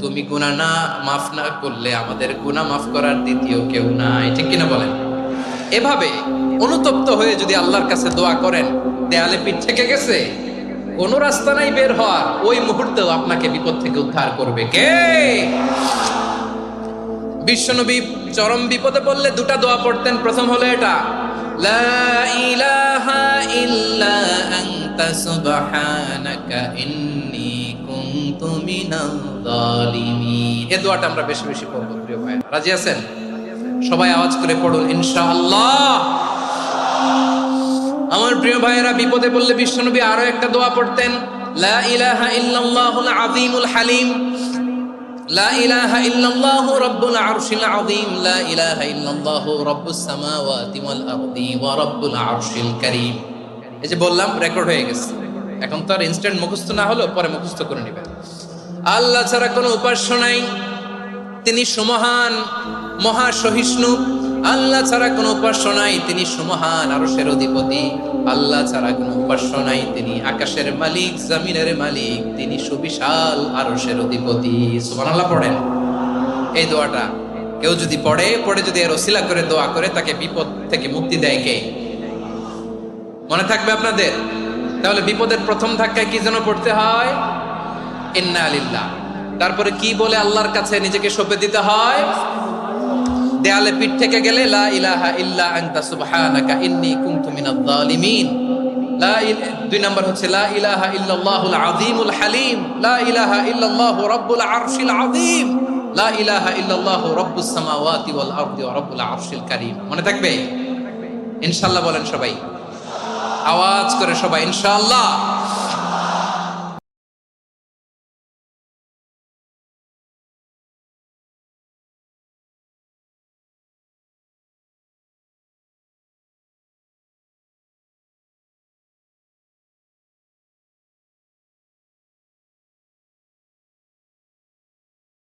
তুমি গুনাহ না, মাফ না করলে আমাদের গুনাহ মাফ করার দ্বিতীয় কেউ নাই। ঠিক কিনা বলেন? এভাবে অনুতপ্ত হয়ে যদি আল্লাহর কাছে দোয়া করেন, দেয়ালে পিঠ থেকে গেছে, কোন রাস্তা নাই বের হওয়ার, ওই মুহূর্তেও আপনাকে বিপদ থেকে উদ্ধার করবে। কে? বিশ্বনবী চরম বিপদে পড়লে দুটা দোয়া পড়তেন। প্রথম হলো এটা, লা ইলাহা ইল্লা আনতা সুবহানাকা ইন্নী আমরা বেশি বেশি আছেন? সবাই আওয়াজ করে পড়ুন আমার প্রিয় ভাইয়েরা, বিপদে পড়লে বিশ্বনবী আরও একটা দোয়া পড়তেন, লা ইলাহা ইল্লাল্লাহুল আযীমুল হালিম। লা ইলাহা ইল্লাল্লাহু রাব্বুল আরশিল আযীম। লা ইলাহা ইল্লাল্লাহু রাব্বুস সামাওয়াতি ওয়াল আরশিল এই যে বললাম রেকর্ড হয়ে গেছে। এখন তো আর ইনস্ট্যান্ট মুখস্থ না হলো পরে মুখস্থ করে নেবেন। আল্লাহ ছাড়া কোনো উপাস্য নাই। তিনি সুমহান মহা সহিষ্ণু আল্লাহ ছাড়া কোনো উপাস্য নাই। তিনি সুমহান আরশের অধিপতি। আল্লাহ ছাড়া কোনো উপাস্য নাই। তিনি আকাশের মালিক, জমিনের মালিক। তিনি সুবিশাল আরশের অধিপতি। সুবহানাল্লাহ পড়েন। এই দোয়াটা কেউ যদি পড়ে পড়ে যদি এর ওসিলা করে, দোয়া করে, তাকে বিপদ থেকে মুক্তি দেয় কে? মনে থাকবে আপনাদের? তাহলে বিপদের প্রথম ধাক্কায় কি যেন পড়তে হয়? ইন্না আলিল্লাহ তারপরে কি বলে আল্লাহর কাছে নিজেকে সঁপে দিতে হয়? দেয়ালে পিঠ থেকে গেলে, লা ইলাহা আনতা দুই নাম্বার হচ্ছে, লা ইলাহা হালিম। লা ইলাহা আরশিল লা ইলাহা আরশিল মনে থাকবে? বলেন সবাই। আওয়াজ করে সবাই ইনশাআল্লাহ